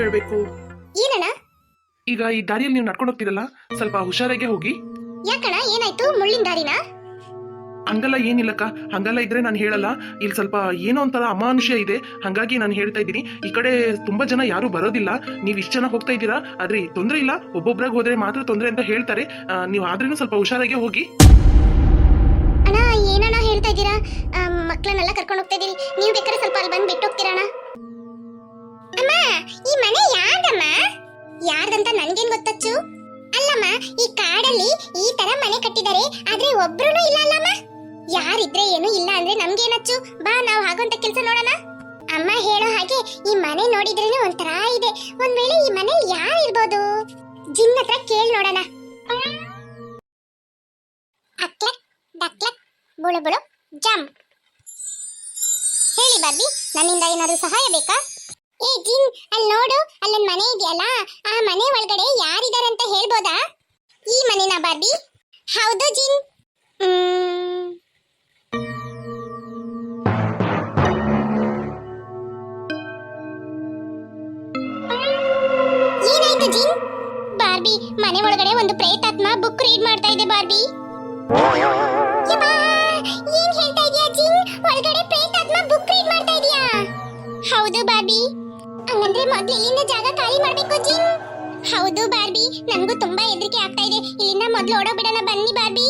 ಹೇಳ್ಬೇಕು. ಏನಣ್ಣ? ಈಗ ಈ ದಾರಿಯಲ್ಲಿ ನೀವು ನಡ್ಕೊಂಡು ಹೋಗ್ತಿರಲ್ಲ ಸ್ವಲ್ಪ ಹುಷಾರಾಗೆ ಹೋಗಿ. ಯಾಕಣ್ಣ ಏನಾಯ್ತು? ಮುಳ್ಳಿನ ದಾರಿನ? ಹಂಗಲ್ಲ ಏನಿಲ್ಲಕ್ಕ. ಹಂಗಲ್ಲ ಇದ್ರೆ ನಾನು ಹೇಳಲ್ಲ. ಇಲ್ಲಿ ಸ್ವಲ್ಪ ಏನೋ ಒಂಥರ ಅಮಾನುಷ್ಯ ಇದೆ. ಹಂಗಾಗಿ ನಾನು ಹೇಳ್ತಾ ಇದ್ದೀನಿ. ಈ ಕಡೆ ತುಂಬಾ ಜನ ಯಾರು ಬರೋದಿಲ್ಲ. ನೀವು ಇಷ್ಟು ಜನ ಹೋಗ್ತಾ ಇದ್ದೀರಾ? ಆದ್ರೆ ತೊಂದರೆ ಇಲ್ಲ. ಒಬ್ಬೊಬ್ರಾಗ ಹೋದ್ರೆ ಮಾತ್ರ ತೊಂದರೆ ಅಂತ ಹೇಳ್ತಾರೆ. ಆ, ನೀವು ಆದ್ರೂ ಸ್ವಲ್ಪ ಹುಷಾರಾಗೆ ಹೋಗಿ. ಅಣ್ಣ ಏನಣ್ಣ ಹೇಳ್ತಾ ಇದ್ದೀರಾ? ಮಕ್ಕಳನ್ನೆಲ್ಲ ಕರ್ಕೊಂಡು ಹೋಗ್ತಾ ಇದ್ದೀರಿ. ನೀವು ಬೇಕಾದ್ರೆ ಸ್ವಲ್ಪ ಅಲ್ಲಿ ಬಂದು ಬಿಟ್ಟು ಹೋಗ್ತೀರಣ್ಣ? ಈ ಮನೆ ಯಾರ್ದಮ್ಮ? ಯಾರ್ದಂತ ನನ್ಗೇನ್ ಗೊತ್ತಚ್ಚು? ಅಲ್ಲಮ್ಮ, ಈ ಕಾಡಲ್ಲಿ ಈ ತರ ಮನೆ ಕಟ್ಟಿದ್ದಾರೆ ಆದ್ರೆ ಒಬ್ರು ಇಲ್ಲ ಅಲ್ಲಮ್ಮ. ಯಾರಿದ್ರೆ ಏನು ಇಲ್ಲ ಅಂದ್ರೆ ನಮ್ಗೇನಚ್ಚು? ಬಾ, ನಾವು ಹಾಗಂತ ಕೆಲಸ ನೋಡೋಣ. ಅಮ್ಮ ಹೇಳೋ ಹಾಗೆ ಈ ಮನೆ ನೋಡಿದ್ರೇನೆ ಒಂಥರ ಇದೆ. ಒಂದ್ ವೇಳೆ ಈ ಮನೆ ಯಾರಿರ್ಬೋದು ಜಿನ್ ಹತ್ರ ಕೇಳಿ ನೋಡೋಣ. ಅಕ್ಲಕ್ ಡಕ್ಲಕ್ ಬುಳು ಬುಳು ಜಂಪ್ ಹೇಳಿ ಬಾಬಿ ನನ್ನಿಂದ ಏನಾದ್ರು ಸಹಾಯ ಬೇಕಾ? ಏ ಜಿನ್ ಅಲ್ಲಿ ನೋಡು ಅಲ್ಲೊಂದ್ ಮನೆ ಇದೆಯಲ್ಲ? ಆ ಮನೆ ಒಳಗಡೆ ಯಾರಿದಾರಂತ ಹೇಳ್ಬೋದಾ? ಈ ಮನೇನ ಬಾರ್ಬಿ? ಹೌದು ಜಿನ್. ಮ್ಮ್. ಏನಾಯ್ತು ಬಾರ್ಬಿ ಮನೆ ಒಳಗಡೆ ಒಂದು ಪ್ರೇತಾತ್ಮ ಬುಕ್ ರೀಡ್ ಮಾಡ್ತಾ ಇದೆ ಬಾರ್ಬಿ. ಯಬ್ಬಾ, ಏನ್ ಹೇಳ್ತಾ ಇದೀಯಾ ಜಿನ್? ಒಳಗಡೆ ಪ್ರೇತಾತ್ಮ ಬುಕ್ ರೀಡ್ ಮಾಡ್ತಾ ಇದೀಯಾ? ಹೌದು ಬಾರ್ಬಿ. ಹಂಗಂದ್ರೆ ಮೊದ್ಲು ಇಲ್ಲಿಂದ ಜಾಗ ಖಾಲಿ ಮಾಡ್ಬೇಕು ಜಿಮ್ ಹೌದು ಬಾರ್ಬಿ ನನಗೂ ತುಂಬಾ ಹೆದರಿಕೆ ಆಗ್ತಾ ಇದೆ. ಇಲ್ಲಿಂದ ಮೊದ್ಲು ಬಿಡಣ, ಬನ್ನಿ ಬಾರ್ಬಿ.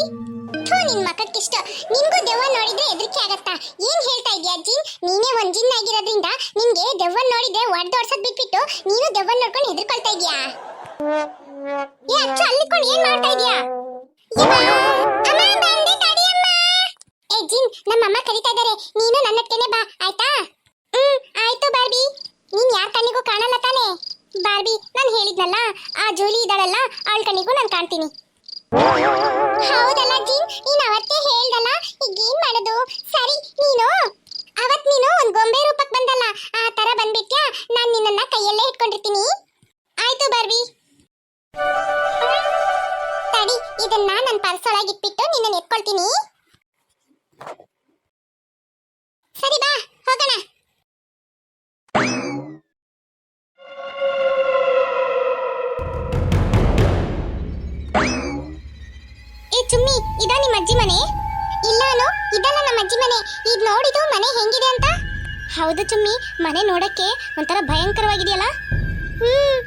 ಥೂ, ನಿನ್ ಮಕ್ಕಕ್ಕಿಷ್ಟ ನಿನ್ಗೂ ದೆವ್ವ ನೋಡಿದ್ರೆ ಹೆದರಿಕೆ ಆಗತ್ತಾ? ಏನ್ ಹೇಳ್ತಾ ಇದೀಯ ಜಿಮ್ ನೀನೇ ಒಂದ್ ಜಿನ್ ಆಗಿರೋದ್ರಿಂದ ನಿನ್ಗೆ ದೆವ್ವ ನೋಡಿದ್ರೆ ಒಡ್ದೋಡ್ಸದ್ ಬಿಟ್ಬಿಟ್ಟು ನೀನು ದೆವ್ವ ನೋಡ್ಕೊಂಡು ಹೆದರ್ಕೊಳ್ತಾ ಇದೀಯಾ ಏ, ಅಚ್ಚ ಅಲ್ಲಿಕೊಂಡು ಏನ್ ಮಾಡ್ತಾ ಇದೀಯಾ ಹೇಳಿದ್ನಲ್ಲ ಆ ಜೂಲಿ ಇದ್ದಾಳಲ್ಲ, ಅವಳ ಕಣ್ಣಿಗೂ ನಾನು ಕಾಣ್ತೀನಿ. ಹೌದಲ್ಲ ಜಿನ್, ನೀನು ಅವತ್ತೇ ಹೇಳ್ದಲ್ಲ ಈಗ ಏನ್ ಮಾಡೋದು? ಸರಿ, ನೀನು? ಅವತ್ ನೀನು ಒಂದ್ ಗೊಂಬೆ ರೂಪಕ್ ಬಂದಲ್ಲ, ಆ ತರ ಬಂದ್ಬಿಟ್ಯಾ? ನಾನ್ ನಿನ್ನ ಕೈಯಲ್ಲೇ ಇಟ್ಕೊಂಡಿರ್ತೀನಿ. ಆಯ್ತು ಬರ್ವಿ. ತಡಿ, ಇದನ್ನ ನನ್ನ ಪರ್ಸ್ ಒಳಗೆ ಇಟ್ಬಿಟ್ಟು ನಿನ್ನ ಎತ್ಕೊಳ್ತೀನಿ. ಸರಿ ಬಾ, ಹೋಗೋಣ. ಚುಮ್ಮಿ, ಇದಾ ನಿಮ್ಮ ಅಜ್ಜಿ ಮನೆ? ಇಲ್ಲ ಅನು, ಇದಲ್ಲ ನಮ್ಮ ಅಜ್ಜಿ ಮನೆ. ಈಗ ನೋಡಿದು ಮನೆ ಹೆಂಗಿದೆ ಅಂತ? ಹೌದು ಚುಮ್ಮಿ, ಮನೆ ನೋಡಕ್ಕೆ ಒಂಥರ ಭಯಂಕರವಾಗಿದೆಯಲ್ಲ? ಹ್ಮ್.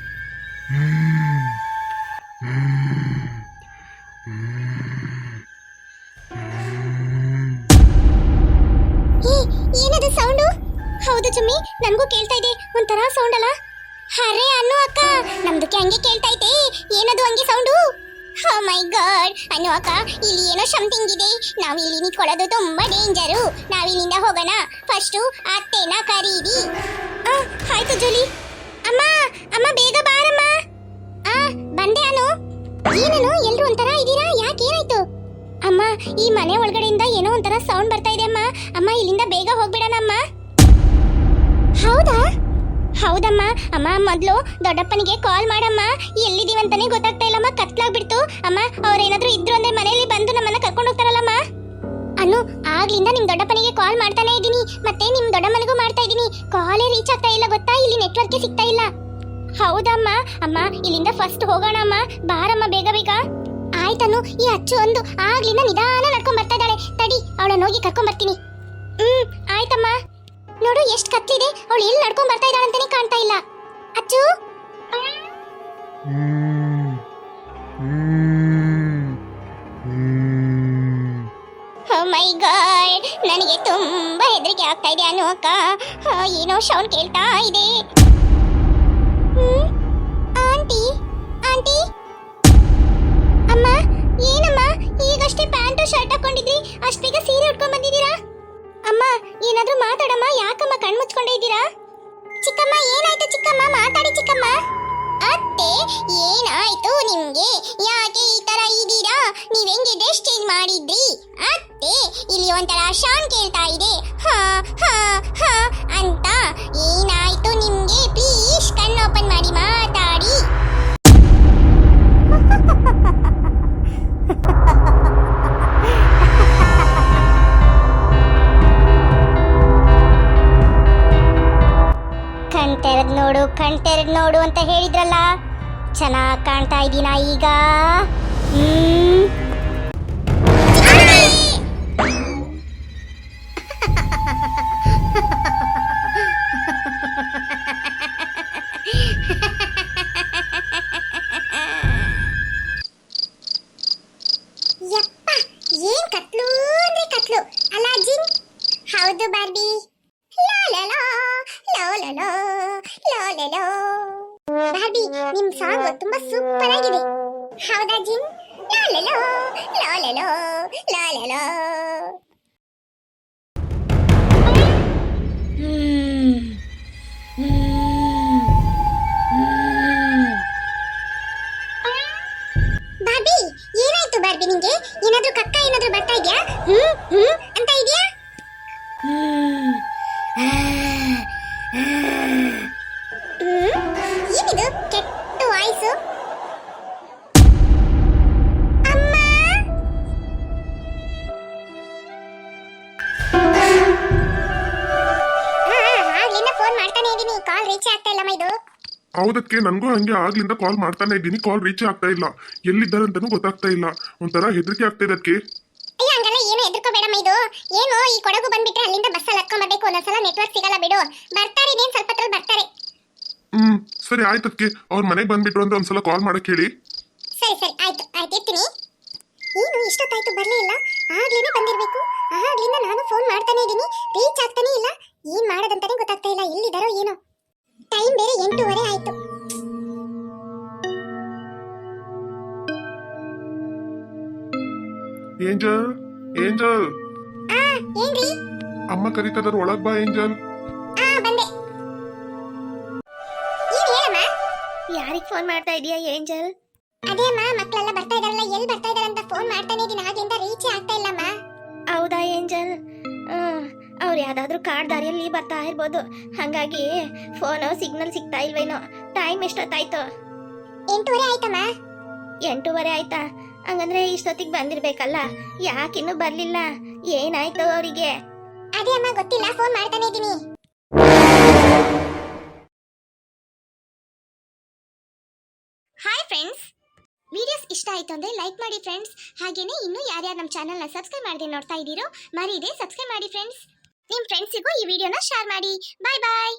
ಏನದು ಸೌಂಡು? ಹೌದು ಚುಮ್ಮಿ ನನಗೂ ಕೇಳ್ತಾ ಇದೆ, ಒಂಥರ ಸೌಂಡ್ ಅಲ್ಲ ಅರೆ ಅನ್ನು ಅಕ್ಕ ನಮ್ದಕ್ಕೆ ಹಂಗೆ ಕೇಳ್ತಾ ಐತೆ, ಏನದು ಹಂಗೆ ಸೌಂಡು? ಹೋ ಮೈ ಗಾಡ್ ಅನ್ನು ಅಕ್ಕ, ಇಲ್ಲಿ ಏನೋ ಸಮಥಿಂಗ್ ಇದೆ. ನಾವು ಇಲ್ಲಿ ನಿಂತ್ಕೊಳ್ಳೋದು ತುಂಬಾ ಡೇಂಜರು ನಾವಿಲ್ಲಿಂದ ಹೋಗೋಣ. ಫಸ್ಟು ಅತ್ತೆನ ಕರೀರಿ. ಆಯ್ತು ಜೂಲಿ. ಅಮ್ಮ ಅಮ್ಮ ಬೇಗ ಬಾರಮ್ಮ. ಆ, ಬಂದೆ ಅನು. ಏನನು, ಎಲ್ರು ಒಂಥರ ಇದ್ದೀರಾ ಯಾಕೆ ಏನಾಯ್ತು? ಅಮ್ಮ, ಈ ಮನೆ ಒಳಗಡೆಯಿಂದ ಏನೋ ಒಂಥರ ಸೌಂಡ್ ಬರ್ತಾ ಇದೆ ಅಮ್ಮ. ಅಮ್ಮ, ಇಲ್ಲಿಂದ ಬೇಗ ಹೋಗ್ಬಿಡಣ ಅಮ್ಮ. ಹೌದಾ? ಹೌದಮ್ಮ. ಅಮ್ಮ, ಮೊದಲು ದೊಡ್ಡಪ್ಪನಿಗೆ ಕಾಲ್ ಮಾಡಮ್ಮ. ಎಲ್ಲಿದ್ದೀವಂತಾನೆ ಗೊತ್ತಾಗ್ತಾ ಇಲ್ಲಮ್ಮ. ಕತ್ಲಾಗ್ಬಿಡ್ತು. ಅಮ್ಮ, ಅವ್ರೇನಾದ್ರೂ ಇದ್ರು ಅಂದ್ರೆ ಮನೆಯಲ್ಲಿ ಬಂದು ನಮ್ಮನ್ನ ಕರ್ಕೊಂಡು ಹೋಗ್ತಾರಲ್ಲಮ್ಮ? ಅನು, ಆಗ್ಲಿಂದ ನಿಮ್ ದೊಡ್ಡಪ್ಪನಿಗೆ ಕಾಲ್ ಮಾಡ್ತಾನೆ ಇದ್ದೀನಿ. ಮತ್ತೆ ನಿಮ್ ದೊಡ್ಡಮ್ಮನಿಗೂ ಮಾಡ್ತಾ ಇದ್ದೀನಿ. ಕಾಲೇ ರೀಚ್ ಆಗ್ತಾ ಇಲ್ಲ ಗೊತ್ತಾ? ಇಲ್ಲಿ ನೆಟ್ವರ್ಕ್ ಸಿಗ್ತಾ ಇಲ್ಲ. ಹೌದಮ್ಮ. ಅಮ್ಮ, ಇಲ್ಲಿಂದ ಫಸ್ಟ್ ಹೋಗೋಣ ಅಮ್ಮ ಬಾರಮ್ಮ ಬೇಗ ಬೇಗ. ಆಯ್ತನು, ಈ ಅಚ್ಚು ಒಂದು ಆಗ್ಲಿಂದ ನಿಧಾನ ನಡ್ಕೊಂಡ್ ಬರ್ತಾ ಇದ್ದಾಳೆ. ತಡಿ, ಅವಳನ್ನ ಹೋಗಿ ಕರ್ಕೊಂಡ್ ಬರ್ತೀನಿ. ಹ್ಮ್, ಆಯ್ತಮ್ಮ. ನೋಡು, ಎಷ್ಟು ಕತ್ಲಿದೆ ಅವಳು ಎಲ್ಲಿ ನಡ್ಕೊಂಡ್ ಬರ್ತಾ ಇದ್ದಾಳೆ ಅಂತಾನೆ ಕಾಣ್ತಾ ಇಲ್ಲ. ಅಚ್ಚು. My God. ನನಗೆ ತುಂಬಾ ಹೆದರಿಕೆ ಆಗ್ತಾ ಇದೆ ಅನು ಅಕ್ಕ ಏನೋ ಸೌಂಡ್ ಕೇಳ್ತಾ ಇದೆ? Aunty aunty. ಅಮ್ಮ, ಏನಮ್ಮ? ಈಗಷ್ಟೇ ಪ್ಯಾಂಟು, ಶರ್ಟ್ ಹಾಕೊಂಡಿದ್ರಿ ಕಣ್ ಮುಚ್ಕೊಂಡೇ ಇದ್ದೀರಾ ಚಿಕ್ಕಮ್ಮ, ಏನಾಯ್ತು ಚಿಕ್ಕಮ್ಮ? ಮಾತಾಡಿ ಚಿಕ್ಕಮ್ಮ. ಅತ್ತೆ, ಏನಾಯ್ತು ನಿಮ್ಗೆ? ಯಾಕೆ ಈ ತರ ಇದ್ದೀರಾ? ನೀವ್ ಹೆಂಗೆ ಡ್ರೆಸ್ ಚೇಂಜ್ ಮಾಡಿದ್ರಿ? ಅತ್ತೆ, ಇಲ್ಲಿ ಒಂಥರ ಶಾನ್ ಕೇಳ್ತಾ ಇದೆ. ಹಾ ಹಾ ಹಾ. ಕಣ್ ತೆರೆದ್ ನೋಡು ಅಂತ ಹೇಳಿದ್ರಲ್ಲ? ಚೆನ್ನಾಗ್ ಕಾಣ್ತಾ ಇದೀನ ಈಗ? ಹೌದು ಬಾರ್ಬಿ. ಬಾರ್ಬಿ ನಿಮ್ ಸಾಂಗ್ ತುಂಬಾ ಸೂಪರ್ ಆಗಿದೆ. ಹೌದಾ ಜಿನ್? ಲಾಲಲಾ, ಲಾಲಲಾ, ಲಾಲಲಾ. ಕಾಲ್ ರೀಚ್ ಆಗ್ತಾ ಇಲ್ಲ ಇದು ಹೌದಕ್ಕೆ ನನಗೂ ಹಂಗೆ ಆಗ್ಲಿಂದ ಕಾಲ್ ಮಾಡ್ತಾನೆ ಇದ್ದೀನಿ. ಕಾಲ್ ರೀಚ್ ಆಗ್ತಾ ಇಲ್ಲ. ಎಲ್ಲಿದ್ದಾರೆ ಅಂತಾನೂ ಗೊತ್ತಾಗ್ತಾ ಇಲ್ಲ. ಒಂಥರ ಹೆದರಿಕೆ ಆಗ್ತಾ ಇದೆ ಅದಕ್ಕೆ. ಅಯ್ಯ ಹಂಗಲ್ಲ ಏನು ಹೆದರ್ಕೋಬೇಡ ಇದು ಏನು ಈ ಕೊಡಗು ಬಂದ್ಬಿಟ್ರೆ ಅಲ್ಲಿಂದ ಬಸ್ಸಲ್ಲಿ ಹತ್ಕೊಂಡ್ ಬರ್ಬೇಕು ಒಂದೊಂದ್ಸಲ ನೆಟ್ವರ್ಕ್ ಸಿಗಲ್ಲ ಬಿಡು. ಬರ್ತಾರೆ ಇನ್ನೇನ್ ಸ್ವಲ್ಪ ಹೊತ್ತಲ್ಲಿ ಬರ್ತಾರೆ. ಹ್ಮ್ ಸರಿ ಆಯ್ತು ಅದಕ್ಕೆ. ಅವ್ರ ಮನೆಗೆ ಬಂದ್ಬಿಟ್ರು ಅಂತ ಒಂದ್ಸಲ ಕಾಲ್ ಮಾಡಕ್ಕೆ ಹೇಳಿ. ಸರಿ ಸರಿ ಆಯ್ತು ಆಯ್ತು ಇರ್ತೀನಿ. ಏನು ಇಷ್ಟೊತ್ತಾಯ್ತು ಬರ್ಲೇ ಇಲ್ಲ. ಆಗ್ಲೇನೆ ಬಂದಿರಬೇಕು. ಆಗ್ಲಿಂದ ನಾನು ಫೋನ್ ಮಾಡ್ತಾನೆ ಇದ್ದೀನಿ. ರೀಚ್ ಆಗ್ತಾನೆ ಏಂಜಲ್? ಏಂಜಲ್? ಆ ಏನ್ರಿ? ಅಮ್ಮ ಕರೀತದಾರ ಒಳಗ್ ಬಾ ಏಂಜಲ್. ಆ ಬಂದೆ. ಏನ್ ಹೇಳಮ್ಮ? ಯಾರಿಗೆ ಫೋನ್ ಮಾಡ್ತಾ ಇದೀಯಾ ಏಂಜಲ್? ಅದೇ ಅಮ್ಮ ಮಕ್ಕಳೆಲ್ಲ ಬರ್ತಾ ಇದಾರಲ್ಲ ಎಲ್ಲಿ ಬರ್ತಾ ಇದಾರೆ ಅಂತ ಫೋನ್ ಮಾಡ್ತಾನೆ ಇದೀನಿ ಆಗ್ಲಿಂದ ರೀಚ್ ಆಗ್ತಾ ಇಲ್ಲಮ್ಮ. ಹೌದಾ ಏಂಜಲ್? ಅವ್ರು ಯಾವ್ದಾದ್ರು ಕಾಡ್ ದಾರಿಯಲ್ಲಿ ಬರ್ತಾ ಇರ್ಬೋದು. ಹಾಗಾಗಿ ಫೋನು ಸಿಗ್ನಲ್ ಸಿಗ್ತಾ ಇಲ್ವೇನೋ. ಟೈಮ್ ಎಷ್ಟೊತ್ತಾಯ್ತು? ಎಂಟೂವರೆ ಆಯ್ತಮ್ಮ. ಎಂಟೂವರೆ ಆಯ್ತಾ? ಹಂಗಂದ್ರೆ ಇಷ್ಟೊತ್ತಿಗೆ ಬಂದಿರ್ಬೇಕಲ್ಲ? ಯಾಕಿನ್ನೂ ಬರ್ಲಿಲ್ಲ? ಏನಾಯ್ತು ಅವರಿಗೆ? ಅದೇ ಅಮ್ಮ, ಗೊತ್ತಿಲ್ಲ. ಫೋನ್ ಮಾಡ್ತಾನೆ ಇದ್ದೀನಿ ಹಾಯ್ ಫ್ರೆಂಡ್ಸ್ ವಿಡಿಯೋಸ್ ಇಷ್ಟ ಆಯ್ತು ಅಂದ್ರೆ ಲೈಕ್ ಮಾಡಿ ಫ್ರೆಂಡ್ಸ್ ಹಾಗೇನೆ ಇನ್ನೂ ಯಾರ್ಯಾರು ನಮ್ಮ ಚಾನಲ್ನ ಸಬ್ಸ್ಕ್ರೈಬ್ ಮಾಡದೆ ನೋಡ್ತಾ ಇದ್ದೀರೋ ಮರೀದೆ ಸಬ್ಸ್ಕ್ರೈಬ್ ಮಾಡಿ ಫ್ರೆಂಡ್ಸ್ ನಿಮ್ಮ ಫ್ರೆಂಡ್ಸಿಗೂ ಈ ವಿಡಿಯೋನ ಶೇರ್ ಮಾಡಿ. ಬಾಯ್ ಬಾಯ್